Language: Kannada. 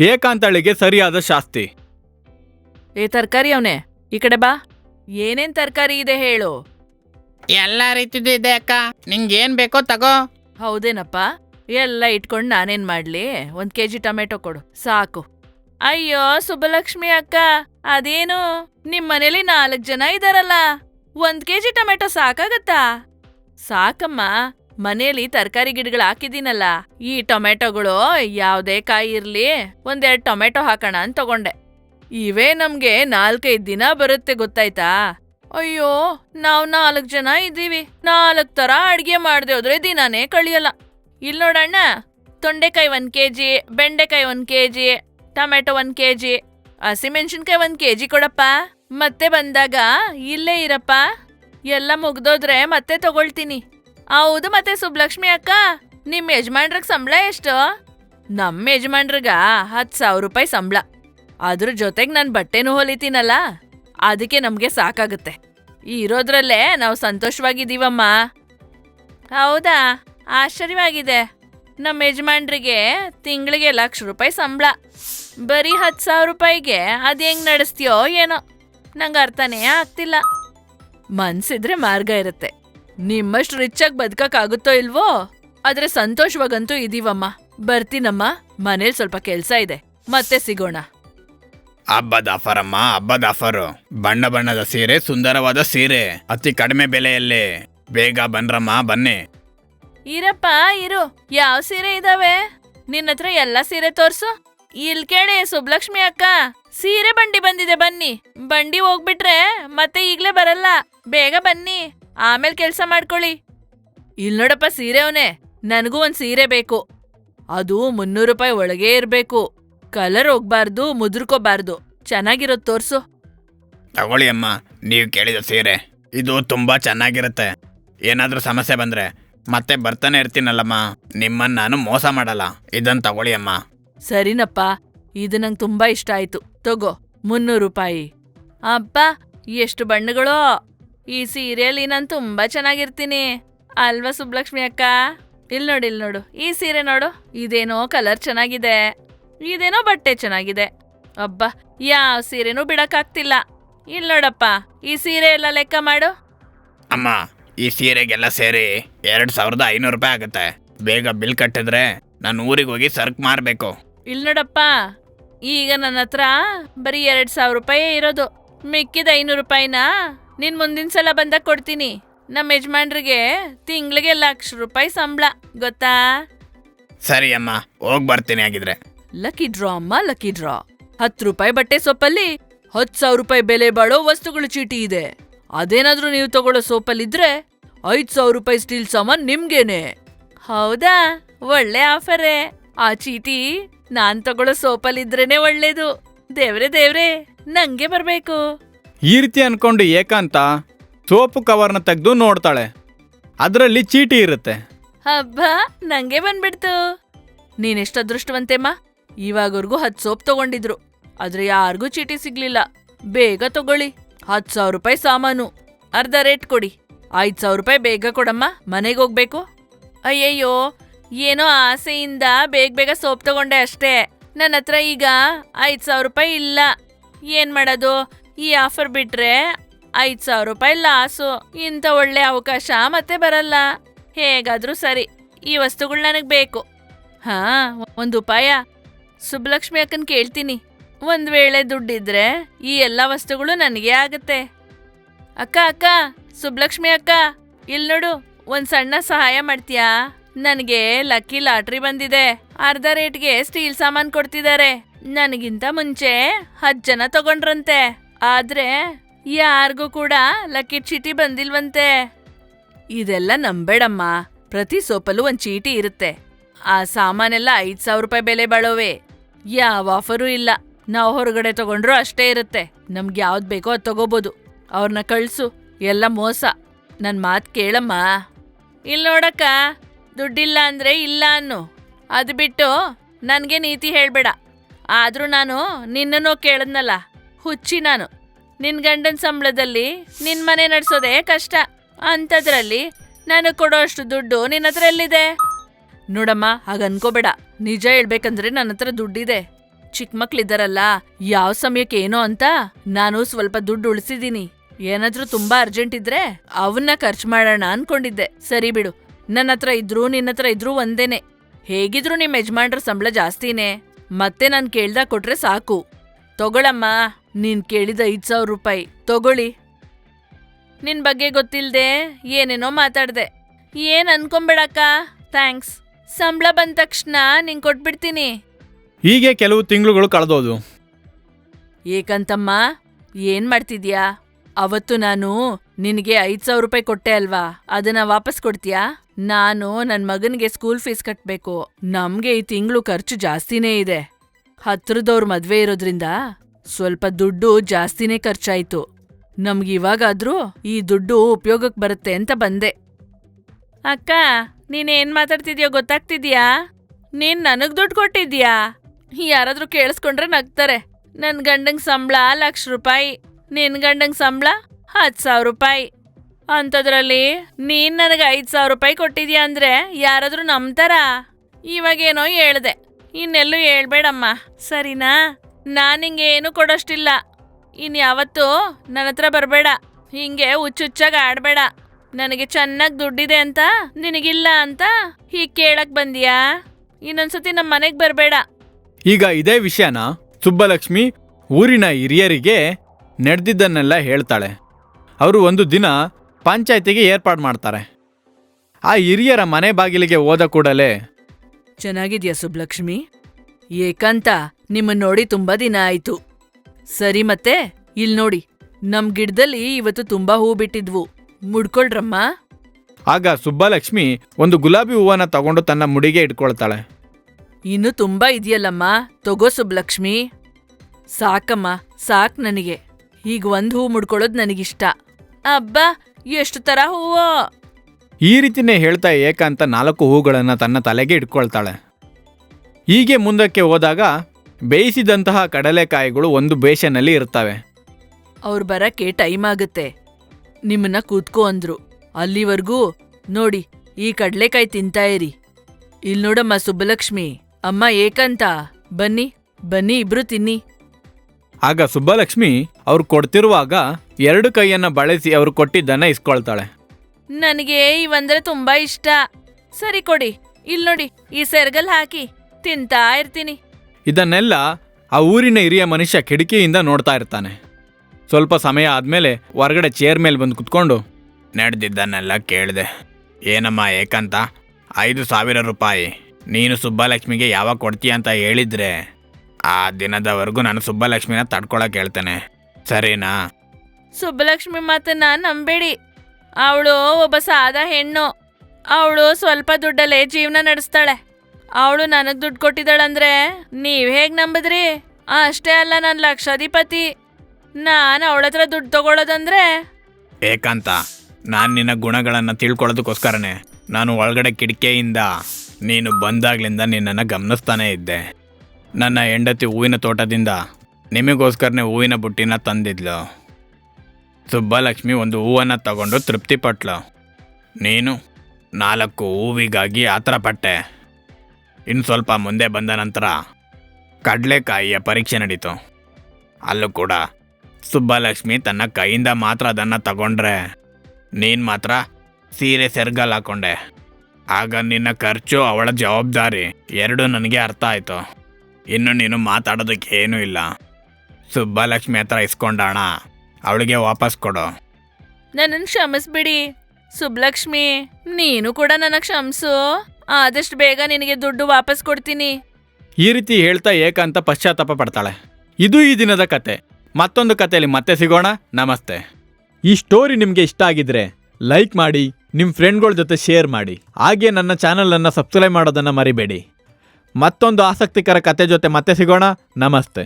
ಏಕಾಂತಳಿಗೆ ಸರಿಯಾದ ಶಾಸ್ತಿ. ಏ ತರಕಾರಿ ಅವನೇ ಈ ಕಡೆ ಬಾ. ಏನೇನ್ ತರಕಾರಿ ಇದೆ ಹೇಳು. ಎಲ್ಲ ರೀತಿದು ಇದೆ ಅಕ್ಕ. ನಿಂಗೇನ್ ಬೇಕೋ ತಗೋ. ಹೌದೇನಪ್ಪ? ಎಲ್ಲ ಇಟ್ಕೊಂಡು ನಾನೇನ್ ಮಾಡ್ಲಿ? ಒಂದ್ ಕೆಜಿ ಟೊಮೆಟೊ ಕೊಡು ಸಾಕು. ಅಯ್ಯೋ ಸುಬ್ಬಲಕ್ಷ್ಮಿ ಅಕ್ಕ ಅದೇನು? ನಿಮ್ ಮನೇಲಿ ನಾಲ್ಕ್ ಜನ ಇದಾರಲ್ಲ. ಒಂದ್ ಕೆಜಿ ಟೊಮೆಟೊ ಸಾಕಾಗತ್ತಾ? ಸಾಕಮ್ಮ. ಮನೇಲಿ ತರಕಾರಿ ಗಿಡಗಳು ಹಾಕಿದೀನಲ್ಲ ಈ ಟೊಮೆಟೊಗಳು ಯಾವ್ದೇ ಕಾಯಿ ಇರ್ಲಿ ಒಂದೆರಡು ಟೊಮೆಟೊ ಹಾಕೋಣ ಅಂತ ತಗೊಂಡೆ. ಇವೇ ನಮ್ಗೆ ನಾಲ್ಕೈದು ದಿನ ಬರುತ್ತೆ ಗೊತ್ತಾಯ್ತಾ? ಅಯ್ಯೋ, ನಾವ್ ನಾಲ್ಕು ಜನ ಇದ್ದೀವಿ. ನಾಲ್ಕು ತರ ಅಡ್ಗೆ ಮಾಡದೆ ಹೋದ್ರೆ ದಿನಾನೇ ಕಳಿಯಲ್ಲ. ಇಲ್ ನೋಡಣ್ಣ, ತೊಂಡೆಕಾಯಿ ಒಂದ್ ಕೆಜಿ, ಬೆಂಡೆಕಾಯಿ ಒಂದ್ ಕೆಜಿ ಟೊಮೆಟೊ ಒಂದ್ ಕೆಜಿ, ಹಸಿಮೆಣ್ಸಿನ್ಕಾಯಿ ಒಂದ್ ಕೆಜಿ ಕೊಡಪ್ಪ. ಮತ್ತೆ ಬಂದಾಗ ಇಲ್ಲೇ ಇರಪ್ಪ. ಎಲ್ಲ ಮುಗ್ದೋದ್ರೆ ಮತ್ತೆ ತಗೊಳ್ತೀನಿ. ಹೌದು ಮತ್ತೆ ಸುಬ್ಲಕ್ಷ್ಮಿ ಅಕ್ಕ, ನಿಮ್ ಯಜಮಾನ್ರಿಗೆ ಸಂಬಳ ಎಷ್ಟು? ನಮ್ಮ ಯಜಮಾನ್ರಿಗ ಹತ್ತು ಸಾವಿರ ರೂಪಾಯಿ ಸಂಬಳ. ಅದ್ರ ಜೊತೆಗೆ ನಾನು ಬಟ್ಟೆನೂ ಹೊಲಿತೀನಲ್ಲ, ಅದಕ್ಕೆ ನಮ್ಗೆ ಸಾಕಾಗುತ್ತೆ. ಇರೋದ್ರಲ್ಲೇ ನಾವು ಸಂತೋಷವಾಗಿದ್ದೀವಮ್ಮ. ಹೌದಾ? ಆಶ್ಚರ್ಯವಾಗಿದೆ. ನಮ್ಮ ಯಜಮಾನ್ರಿಗೆ ತಿಂಗಳಿಗೆ ಲಕ್ಷ ರೂಪಾಯಿ ಸಂಬಳ. ಬರೀ ಹತ್ತು ಸಾವಿರ ರೂಪಾಯಿಗೆ ಅದು ಹೆಂಗ್ ನಡೆಸ್ತೀಯೋ ಏನೋ. ನಂಗೆ ಅರ್ಥನೇ ಆಗ್ತಿಲ್ಲ. ಮನ್ಸಿದ್ರೆ ಮಾರ್ಗ ಇರುತ್ತೆ. ನಿಮ್ಮಷ್ಟು ರಿಚ್ಚಾಗಿ ಬದುಕಕ್ಕಾಗುತ್ತೋ ಇಲ್ವೋ? ಆದ್ರೆ ಸಂತೋಷವಾಗಂತೂ ಇದೀವಮ್ಮ. ಬರ್ತೀನಮ್ಮ. ಮನೇಲಿ ಸ್ವಲ್ಪ ಕೆಲ್ಸ ಇದೆ. ಮತ್ತೆ ಸಿಗೋಣ. ಹಬ್ಬದ ಆಫರ್ ಅಮ್ಮ ಹಬ್ಬದ ಆಫರ್ ಬಣ್ಣ ಬಣ್ಣದ ಸೀರೆ ಸುಂದರವಾದ ಸೀರೆ. ಅತಿ ಕಡಿಮೆ ಬೆಲೆಯಲ್ಲಿ. ಬೇಗ ಬನ್ರಮ್ಮ ಬನ್ನಿ. ಇರಪ್ಪ ಇರು. ಯಾವ ಸೀರೆ ಇದಾವೆ? ನಿನ್ನ ಹತ್ರ ಎಲ್ಲ ಸೀರೆ ತೋರ್ಸು. ಇಲ್ ಕೇಳಿ ಸುಬ್ಲಕ್ಷ್ಮಿ ಅಕ್ಕ. ಸೀರೆ ಬಂಡಿ ಬಂದಿದೆ ಬನ್ನಿ. ಬಂಡಿ ಹೋಗ್ಬಿಟ್ರೆ ಮತ್ತೆ ಈಗ್ಲೇ ಬರಲ್ಲ. ಬೇಗ ಬನ್ನಿ. ಆಮೇಲೆ ಕೆಲಸ ಮಾಡ್ಕೊಳ್ಳಿ. ಇಲ್ಲಿ ನೋಡಪ್ಪ ಸೀರೆವನೇ ನನಗೂ ಒಂದು ಸೀರೆ ಬೇಕು. ಅದು ಮುನ್ನೂರು ರೂಪಾಯಿ ಒಳಗೆ ಇರಬೇಕು. ಕಲರ್ ಹೋಗ್ಬಾರ್ದು ಮುದ್ರಕೋಬಾರ್ದು. ಚೆನ್ನಾಗಿರೋದು ತೋರ್ಸು. ತಗೊಳ್ಳಿ ಅಮ್ಮ ನೀವು ಕೇಳಿದ ಸೀರೆ. ಇದು ತುಂಬಾ ಚೆನ್ನಾಗಿರುತ್ತೆ. ಏನಾದರೂ ಸಮಸ್ಯೆ ಬಂದ್ರೆ ಮತ್ತೆ ಬರ್ತಾನೆ ಇರ್ತೀನಲ್ಲಮ್ಮ. ನಿಮ್ಮನ್ನ ನಾನು ಮೋಸ ಮಾಡಲ್ಲ. ಇದನ್ನ ತಗೊಳ್ಳಿ ಅಮ್ಮ. ಸರಿನಪ್ಪ ಇದು ನಂಗೆ ತುಂಬಾ ಇಷ್ಟ ಆಯ್ತು. ತಗೋ ಮುನ್ನೂರು ರೂಪಾಯಿ. ಅಪ್ಪ ಎಷ್ಟು ಬಣ್ಣಗಳು. ಈ ಸೀರೆಯಲ್ಲಿ ನಾನು ತುಂಬಾ ಚೆನ್ನಾಗಿರ್ತೀನಿ. ಅಲ್ವಾ ಸುಬ್ಲಕ್ಷ್ಮಿ ಅಕ್ಕ? ಇಲ್ಲಿ ನೋಡು ಇಲ್ಲಿ ನೋಡು. ಈ ಸೀರೆ ನೋಡು. ಇದೇನೋ ಕಲರ್ ಚೆನ್ನಾಗಿದೆ. ಇದೇನೋ ಬಟ್ಟೆ ಚೆನ್ನಾಗಿದೆ. ಅಬ್ಬಾ ಯಾವ ಸೀರೆನೂ ಬಿಡಕ್ಕಾಗ್ತಿಲ್ಲ. ಇಲ್ಲಿ ನೋಡಪ್ಪ ಈ ಸೀರೆ ಎಲ್ಲ ಲೆಕ್ಕ ಮಾಡು. ಅಮ್ಮ ಈ ಸೀರೆಗೆಲ್ಲ ಸೇರಿ ಎರಡು ಸಾವಿರದ ಐನೂರು ರೂಪಾಯಿ ಆಗುತ್ತೆ. ಬೇಗ ಬಿಲ್ ಕಟ್ಟಿದ್ರೆ ನಾನು ಊರಿಗೆ ಹೋಗಿ ಸರ್ಕ್ ಮಾರಬೇಕು. ಇಲ್ಲಿ ನೋಡಪ್ಪ ಈಗ ನನ್ನ ಹತ್ರ ಬರೀ ಎರಡ್ ಸಾವಿರ ರೂಪಾಯಿ ಇರೋದು. ಮಿಕ್ಕಿದ ಐನೂರು ರೂಪಾಯಿನ? ನಿನ್ ಮುಂದಿನ ಸಲ ಬಂದಾಗ ಕೊಡ್ತೀನಿ. ನಮ್ಮ ಯಜಮಾನ್ರಿಗೆ ತಿಂಗ್ಳಿಗೆ ಲಕ್ಷ ರೂಪಾಯಿ ಸಂಬಳ ಗೊತ್ತಾ? ಸರಿ ಅಮ್ಮ ಹೋಗ್ ಬರ್ತೀನಿ ಆಗಿದ್ರೆ ಲಕ್ಕಿ ಡ್ರಾ ಅಮ್ಮ ಲಕ್ಕಿ ಡ್ರಾ. ಹತ್ತು ರೂಪಾಯಿ ಬಟ್ಟೆ ಸೊಪ್ಪಲ್ಲಿ ಹತ್ತು ಸಾವಿರ ರೂಪಾಯಿ ಬೆಲೆ ಬಾಳೋ ವಸ್ತುಗಳು ಚೀಟಿ ಇದೆ. ಅದೇನಾದ್ರೂ ನೀವು ತಗೊಳ್ಳೋ ಸೋಪಲ್ಲಿದ್ರೆ ಐದು ಸಾವಿರ ರೂಪಾಯಿ ಸ್ಟೀಲ್ ಸಾಮಾನ್ ನಿಮ್ಗೇನೆ. ಹೌದಾ? ಒಳ್ಳೆ ಆಫರೇ. ಆ ಚೀಟಿ ನಾನ್ ತಗೊಳ್ಳೋ ಸೋಪಲ್ಲಿದ್ರೇನೆ ಒಳ್ಳೇದು. ದೇವ್ರೆ ದೇವ್ರೆ ನಂಗೆ ಬರ್ಬೇಕು. ಈ ರೀತಿ ಅಂದ್ಕೊಂಡು ಏಕಾಂತ ಸೋಪು ಕವರ್ನ ತೆಗೆದು ನೋಡ್ತಾಳೆ. ಅದರಲ್ಲಿ ಚೀಟಿ ಇರುತ್ತೆ. ಹಬ್ಬ, ನಂಗೆ ಬಂದ್ಬಿಡ್ತು. ನೀನೆಷ್ಟು ಅದೃಷ್ಟವಂತೆಮ್ಮ ಇವಾಗವರೆಗೂ ಹತ್ತು ಸೋಪ್ ತಗೊಂಡಿದ್ರು. ಆದ್ರೆ ಯಾರಿಗೂ ಚೀಟಿ ಸಿಗ್ಲಿಲ್ಲ. ಬೇಗ ತಗೊಳ್ಳಿ. ಹತ್ತು ಸಾವಿರ ರೂಪಾಯಿ ಸಾಮಾನು. ಅರ್ಧ ರೇಟ್ ಕೊಡಿ. ಐದು ಸಾವಿರ ರೂಪಾಯಿ ಬೇಗ ಕೊಡಮ್ಮ. ಮನೆಗೆ ಹೋಗ್ಬೇಕು. ಅಯ್ಯಯ್ಯೋ, ಏನೋ ಆಸೆಯಿಂದ ಬೇಗ ಬೇಗ ಸೋಪ್ ತಗೊಂಡೆ ಅಷ್ಟೇ. ನನ್ನ ಹತ್ರ ಈಗ ಐದು ಸಾವಿರ ರೂಪಾಯಿ ಇಲ್ಲ. ಏನ್ ಮಾಡೋದು? ಈ ಆಫರ್ ಬಿಟ್ರೆ ಐದು ಸಾವಿರ ರೂಪಾಯಿ ಲಾಸು. ಇಂಥ ಒಳ್ಳೆ ಅವಕಾಶ ಮತ್ತೆ ಬರಲ್ಲ. ಹೇಗಾದ್ರೂ ಸರಿ, ಈ ವಸ್ತುಗಳು ನನಗೆ ಬೇಕು. ಹಾ, ಒಂದು ಉಪಾಯ. ಸುಬ್ಬಲಕ್ಷ್ಮಿ ಅಕ್ಕನ್ ಕೇಳ್ತೀನಿ. ಒಂದ್ ವೇಳೆ ದುಡ್ಡಿದ್ರೆ ಈ ಎಲ್ಲ ವಸ್ತುಗಳು ನನಗೆ ಆಗತ್ತೆ. ಅಕ್ಕ ಅಕ್ಕ ಸುಬ್ಬಲಕ್ಷ್ಮಿ ಅಕ್ಕ ಇಲ್ಲಿ ನೋಡು, ಒಂದ್ ಸಣ್ಣ ಸಹಾಯ ಮಾಡ್ತೀಯಾ? ನನಗೆ ಲಕ್ಕಿ ಲಾಟ್ರಿ ಬಂದಿದೆ. ಅರ್ಧ ರೇಟ್ಗೆ ಸ್ಟೀಲ್ ಸಾಮಾನು ಕೊಡ್ತಿದ್ದಾರೆ ನನಗಿಂತ ಮುಂಚೆ ಹತ್ತು ಜನ ತಗೊಂಡ್ರಂತೆ. ಆದ್ರೆ ಯಾರಿಗೂ ಕೂಡ ಲಕ್ಕಿ ಚೀಟಿ ಬಂದಿಲ್ವಂತೆ. ಇದೆಲ್ಲ ನಂಬೇಡಮ್ಮ. ಪ್ರತಿ ಸೋಪಲ್ಲೂ ಒಂದ್ ಚೀಟಿ ಇರುತ್ತೆ. ಆ ಸಾಮಾನೆಲ್ಲ ಐದ್ ಸಾವಿರ ರೂಪಾಯಿ ಬೆಲೆ ಬಾಳೋವೆ. ಯಾವ ಆಫರು ಇಲ್ಲ. ನಾವು ಹೊರಗಡೆ ತಗೊಂಡ್ರು ಅಷ್ಟೇ ಇರುತ್ತೆ. ನಮ್ಗೆ ಯಾವ್ದು ಬೇಕೋ ಅದು ತಗೋಬೋದು. ಅವ್ರನ್ನ ಕಳ್ಸು. ಎಲ್ಲ ಮೋಸ. ನನ್ ಮಾತ್ ಕೇಳಮ್ಮ. ಇಲ್ಲಿ ನೋಡಕ್ಕ, ದುಡ್ಡಿಲ್ಲ ಅಂದ್ರೆ ಇಲ್ಲ ಅನ್ನು. ಅದು ಬಿಟ್ಟು ನನಗೆ ನೀತಿ ಹೇಳ್ಬೇಡ. ಆದ್ರೂ ನಾನು ನಿನ್ನನ್ನು ಕೇಳದ್ನಲ್ಲ. ಹುಚ್ಚಿ ನಾನು. ನಿನ್ ಗಂಡನ ಸಂಬಳದಲ್ಲಿ ನಿನ್ ಮನೆ ನಡ್ಸೋದೇ ಕಷ್ಟ. ಅಂಥದ್ರಲ್ಲಿ ನಾನು ಕೊಡೋ ಅಷ್ಟು ದುಡ್ಡು ನಿನ್ನ ಹತ್ರ ಎಲ್ಲಿದೆ ನೋಡಮ್ಮ, ಹಾಗ ಅನ್ಕೋಬೇಡ. ನಿಜ ಹೇಳ್ಬೇಕಂದ್ರೆ ನನ್ನ ಹತ್ರ ದುಡ್ಡಿದೆ. ಚಿಕ್ಕ ಮಕ್ಳಿದ್ದಾರಲ್ಲ ಯಾವ ಸಮಯಕ್ಕೆ ಏನೋ ಅಂತ ನಾನು ಸ್ವಲ್ಪ ದುಡ್ಡು ಉಳಿಸಿದೀನಿ. ಏನಾದ್ರೂ ತುಂಬಾ ಅರ್ಜೆಂಟ್ ಇದ್ರೆ ಅವನ್ನ ಖರ್ಚು ಮಾಡೋಣ ಅನ್ಕೊಂಡಿದ್ದೆ. ಸರಿ ಬಿಡು. ನನ್ನ ಹತ್ರ ಇದ್ರು ನಿನ್ನ ಹತ್ರ ಇದ್ರು ಒಂದೇನೆ. ಹೇಗಿದ್ರು ನಿಮ್ ಯಜಮಾನ್ರ ಸಂಬಳ ಜಾಸ್ತಿನೇ. ಮತ್ತೆ ನಾನ್ ಕೇಳ್ದಾಗ ಕೊಟ್ರೆ ಸಾಕು. ತಗೊಳಮ್ಮ. ನೀನ್ ಕೇಳಿದ ಐದ್ ಸಾವಿರ ರೂಪಾಯಿ ತಗೊಳ್ಳಿ. ನಿನ್ ಬಗ್ಗೆ ಗೊತ್ತಿಲ್ದೆ ಏನೇನೋ ಮಾತಾಡ್ದೆ. ಏನ್ ಅನ್ಕೊಂಬೇಡಕ್ಕ? ಥ್ಯಾಂಕ್ಸ್ ಸಂಬಳ ಬಂದ ತಕ್ಷಣ ನಿನ್ ಕೊಟ್ಬಿಡ್ತೀನಿ. ಹೀಗೆ ಕೆಲವು ತಿಂಗಳುಗಳು ಕಳೆದೋದು. ಏಕಂತಮ್ಮ ಏನ್ ಮಾಡ್ತಿದ್ಯಾ? ಅವತ್ತು ನಾನು ನಿನಗೆ ಐದ್ ಸಾವಿರ ರೂಪಾಯಿ ಕೊಟ್ಟೆ ಅಲ್ವಾ? ಅದನ್ನ ವಾಪಸ್ ಕೊಡ್ತೀಯಾ? ನಾನು ನನ್ ಮಗನಿಗೆ ಸ್ಕೂಲ್ ಫೀಸ್ ಕಟ್ಬೇಕು. ನಮ್ಗೆ ಈ ತಿಂಗಳು ಖರ್ಚು ಜಾಸ್ತಿನೇ ಇದೆ. ಹತ್ರದವ್ರ ಮದ್ವೆ ಇರೋದ್ರಿಂದ ಸ್ವಲ್ಪ ದುಡ್ಡು ಜಾಸ್ತಿನೇ ಖರ್ಚಾಯ್ತು. ನಮ್ಗಿವಾಗಾದ್ರೂ ಈ ದುಡ್ಡು ಉಪಯೋಗಕ್ಕೆ ಬರುತ್ತೆ ಅಂತ ಬಂದೆ. ಅಕ್ಕ, ನೀನೇನ್ ಮಾತಾಡ್ತಿದ್ಯೋ ಗೊತ್ತಾಗ್ತಿದ್ಯಾ? ನೀನ್ ನನಗ್ ದುಡ್ಡು ಕೊಟ್ಟಿದ್ಯಾ? ಯಾರಾದ್ರೂ ಕೇಳಿಸ್ಕೊಂಡ್ರೆ ನಗ್ತಾರೆ. ನನ್ ಗಂಡಂಗ್ ಸಂಬಳ ಲಕ್ಷ ರೂಪಾಯಿ. ನಿನ್ ಗಂಡಂಗ್ ಸಂಬಳ ಹತ್ತು ಸಾವಿರ ರೂಪಾಯಿ. ಅಂಥದ್ರಲ್ಲಿ ನೀನ್ ನನಗೆ ಐದು ಸಾವಿರ ರೂಪಾಯಿ ಕೊಟ್ಟಿದ್ಯಾ ಅಂದ್ರೆ ಯಾರಾದ್ರೂ ನಂಬ್ತಾರಾ ಇವಾಗೇನೋ ಹೇಳ್ದೆ. ಇನ್ನೆಲ್ಲೂ ಹೇಳ್ಬೇಡಮ್ಮ. ಸರಿನಾ? ನಾನ್ ನಿಂಗೆ ಏನು ಕೊಡೋಷ್ಟಿಲ್ಲ. ಇನ್ಯಾವತ್ತೂ ನನ್ನ ಹತ್ರ ಬರಬೇಡ. ಹಿಂಗೆ ಹುಚ್ಚುಚ್ಚಾಗಿ ಆಡಬೇಡ. ನನಗೆ ಚೆನ್ನಾಗಿ ದುಡ್ಡಿದೆ ಅಂತ ನಿನಗಿಲ್ಲ ಅಂತ ಹೀಗೆ ಕೇಳಕ್ ಬಂದಿಯಾ? ಇನ್ನೊಂದ್ಸತಿ ನಮ್ಮ ಮನೆಗೆ ಬರಬೇಡ. ಈಗ ಇದೇ ವಿಷಯನ ಸುಬ್ಬಲಕ್ಷ್ಮಿ ಊರಿನ ಹಿರಿಯರಿಗೆ ನಡೆದಿದ್ದನ್ನೆಲ್ಲ ಹೇಳ್ತಾಳೆ. ಅವರು ಒಂದು ದಿನ ಪಂಚಾಯತಿಗೆ ಏರ್ಪಾಡು ಮಾಡ್ತಾರೆ. ಆ ಹಿರಿಯರ ಮನೆ ಬಾಗಿಲಿಗೆ ಹೋದ ಕೂಡಲೇ ಚೆನ್ನಾಗಿದ್ಯಾ ಸುಬ್ಲಕ್ಷ್ಮಿ ಏಕಂತ ನಿಮ್ಮನ್ ನೋಡಿ ತುಂಬಾ ದಿನ ಆಯ್ತು. ಸರಿ ಮತ್ತೆ ಇಲ್ ನೋಡಿ ನಮ್ ಗಿಡದಲ್ಲಿ ಇವತ್ತು ತುಂಬಾ ಹೂ ಬಿಟ್ಟಿದ್ವು. ಮುಡ್ಕೊಳ್ರಮ್ಮ? ಆಗ ಸುಬ್ಬಲಕ್ಷ್ಮಿ ಒಂದು ಗುಲಾಬಿ ಹೂವನ್ನ ತಗೊಂಡು ತನ್ನ ಮುಡಿಗೆ ಇಟ್ಕೊಳ್ತಾಳೆ. ಇನ್ನು ತುಂಬಾ ಇದೆಯಲ್ಲಮ್ಮ ತಗೋ ಸುಬ್ಲಕ್ಷ್ಮಿ ಸಾಕಮ್ಮ ಸಾಕ್ ನನಗೆ. ಈಗ ಒಂದ್ ಹೂ ಮುಡ್ಕೊಳ್ಳೋದು ನನಗಿಷ್ಟ. ಅಬ್ಬಾ ಎಷ್ಟು ತರ ಹೂವು? ಈ ರೀತಿನೇ ಹೇಳ್ತಾ ಏಕಾಂತ ನಾಲ್ಕು ಹೂಗಳನ್ನು ತನ್ನ ತಲೆಗೆ ಇಟ್ಕೊಳ್ತಾಳೆ. ಹೀಗೆ ಮುಂದಕ್ಕೆ ಹೋದಾಗ ಬೇಯಿಸಿದಂತಹ ಕಡಲೆಕಾಯಿಗಳು ಒಂದು ಬೇಷನಲ್ಲಿ ಇರ್ತವೆ ಅವ್ರು ಬರಕ್ಕೆ ಟೈಮ್ ಆಗುತ್ತೆ. ನಿಮ್ಮನ್ನ ಕೂತ್ಕೋ ಅಂದ್ರು. ಅಲ್ಲಿವರೆಗೂ ನೋಡಿ ಈ ಕಡಲೆಕಾಯಿ ತಿಂತಾ ಇರಿ. ಇಲ್ಲಿ ನೋಡಮ್ಮ ಸುಬ್ಬಲಕ್ಷ್ಮಿ ಅಮ್ಮ ಏಕಂತ. ಬನ್ನಿ ಬನ್ನಿ ಇಬ್ರು ತಿನ್ನಿ. ಆಗ ಸುಬ್ಬಲಕ್ಷ್ಮಿ ಅವ್ರು ಕೊಡ್ತಿರುವಾಗ ಎರಡು ಕೈಯನ್ನ ಬಳಸಿ ಅವ್ರು ಕೊಟ್ಟಿದ್ದನ್ನ ಇಸ್ಕೊಳ್ತಾಳೆ. ನನಗೆ ಇವಂದ್ರೆ ತುಂಬಾ ಇಷ್ಟ. ಸರಿ ಕೊಡಿ ಇಲ್ಲಿ ನೋಡಿ ಈ ಸೆರ್ಗಲ್ ಹಾಕಿ. ತಿಂತಾ ಇರ್ತೀನಿ. ಇದನ್ನೆಲ್ಲ ಆ ಊರಿನ ಹಿರಿಯ ಮನುಷ್ಯ ಕಿಟಕಿಯಿಂದ ನೋಡ್ತಾ ಇರ್ತಾನೆ. ಸ್ವಲ್ಪ ಸಮಯ ಆದ್ಮೇಲೆ ಹೊರಗಡೆ ಚೇರ್ ಮೇಲೆ ಬಂದು ಕುತ್ಕೊಂಡು ನಡೆದಿದ್ದನ್ನೆಲ್ಲ ಕೇಳಿದೆ. ಏನಮ್ಮ ಏಕಂತ? ಐದು ಸಾವಿರ ರೂಪಾಯಿ. ನೀನು ಸುಬ್ಬಲಕ್ಷ್ಮಿಗೆ ಯಾವಾಗ ಕೊಡ್ತೀಯ ಅಂತ ಹೇಳಿದ್ರೆ ಆ ದಿನದವರೆಗೂ ನಾನು ಸುಬ್ಬಲಕ್ಷ್ಮಿನ ತಡ್ಕೊಳಕ್ ಹೇಳ್ತೇನೆ. ಸರಿನಾ? ಸುಬ್ಬಲಕ್ಷ್ಮಿ ಮಾತನ್ನ ನಂಬೇಡಿ. ಅವಳು ಒಬ್ಬ ಸಾದ ಹೆಣ್ಣು. ಅವಳು ಸ್ವಲ್ಪ ದುಡ್ಡಲ್ಲೇ ಜೀವನ ನಡೆಸ್ತಾಳೆ. ಅವಳು ನನಗ್ ದುಡ್ಡು ಕೊಟ್ಟಿದ್ದಾಳಂದ್ರೆ ನೀವ್ ಹೇಗ್ ನಂಬಿದ್ರಿ? ಅಷ್ಟೇ ಅಲ್ಲ, ನನ್ ಲಕ್ಷಾಧಿಪತಿ. ನಾನು ಅವಳತ್ರ ದುಡ್ಡು ತಗೊಳ್ಳೋದಂದ್ರೆ? ಏಕಾಂತ, ನಾನು ನಿನ್ನ ಗುಣಗಳನ್ನು ತಿಳ್ಕೊಳ್ಳೋದಕ್ಕೋಸ್ಕರನೇ ನಾನು ಒಳಗಡೆ ಕಿಟಕಿಯಿಂದ ನೀನು ಬಂದಾಗ್ಲಿಂದ ನಿನ್ನನ್ನು ಗಮನಿಸ್ತಾನೇ ಇದ್ದೆ. ನನ್ನ ಹೆಂಡತಿ ಹೂವಿನ ತೋಟದಿಂದ ನಿಮಗೋಸ್ಕರನೇ ಹೂವಿನ ಬುಟ್ಟಿನ ತಂದಿದ್ಲು. ಸುಬ್ಬಲಕ್ಷ್ಮಿ ಒಂದು ಹೂವನ್ನು ತಗೊಂಡು ತೃಪ್ತಿಪಟ್ಲು. ನೀನು ನಾಲ್ಕು ಹೂವಿಗಾಗಿ ಆತರ ಪಟ್ಟೆ ಇನ್ನು ಸ್ವಲ್ಪ ಮುಂದೆ ಬಂದ ನಂತರ ಕಡಲೆಕಾಯಿಯ ಪರೀಕ್ಷೆ ನಡೀತು. ಅಲ್ಲೂ ಕೂಡ ಸುಬ್ಬಲಕ್ಷ್ಮಿ ತನ್ನ ಕೈಯಿಂದ ಮಾತ್ರ ಅದನ್ನು ತಗೊಂಡ್ರೆ ನೀನು ಮಾತ್ರ ಸೀರೆ ಸೆರ್ಗಲ್ ಹಾಕೊಂಡೆ. ಆಗ ನಿನ್ನ ಖರ್ಚು ಅವಳ ಜವಾಬ್ದಾರಿ ಎರಡೂ ನನಗೆ ಅರ್ಥ ಆಯಿತು. ಇನ್ನು ನೀನು ಮಾತಾಡೋದಕ್ಕೆ ಏನೂ ಇಲ್ಲ. ಸುಬ್ಬಲಕ್ಷ್ಮಿ ಹತ್ರ ಇಸ್ಕೊಂಡ ಹಣ ಅವಳಿಗೆ ವಾಪಸ್ ಕೊಡು. ನನ್ನನ್ನು ಕ್ಷಮಿಸ್ಬಿಡಿ ಸುಬ್ಲಕ್ಷ್ಮಿ ನೀನು ಕೂಡ ನನಗೆ ಕ್ಷಮಿಸು. ಆದಷ್ಟು ಬೇಗ ನಿನಗೆ ದುಡ್ಡು ವಾಪಸ್ ಕೊಡ್ತೀನಿ. ಈ ರೀತಿ ಹೇಳ್ತಾ ಏಕಾಂತ ಪಶ್ಚಾತ್ತಾಪ ಪಡ್ತಾಳೆ. ಇದು ಈ ದಿನದ ಕತೆ. ಮತ್ತೊಂದು ಕತೆಯಲ್ಲಿ ಮತ್ತೆ ಸಿಗೋಣ. ನಮಸ್ತೆ. ಈ ಸ್ಟೋರಿ ನಿಮಗೆ ಇಷ್ಟ ಆಗಿದ್ರೆ ಲೈಕ್ ಮಾಡಿ ನಿಮ್ಮ ಫ್ರೆಂಡ್ಗಳ ಜೊತೆ ಶೇರ್ ಮಾಡಿ. ಹಾಗೆ ನನ್ನ ಚಾನಲನ್ನು ಸಬ್ಸ್ಕ್ರೈಬ್ ಮಾಡೋದನ್ನು ಮರಿಬೇಡಿ. ಮತ್ತೊಂದು ಆಸಕ್ತಿಕರ ಕತೆ ಜೊತೆ ಮತ್ತೆ ಸಿಗೋಣ. ನಮಸ್ತೆ.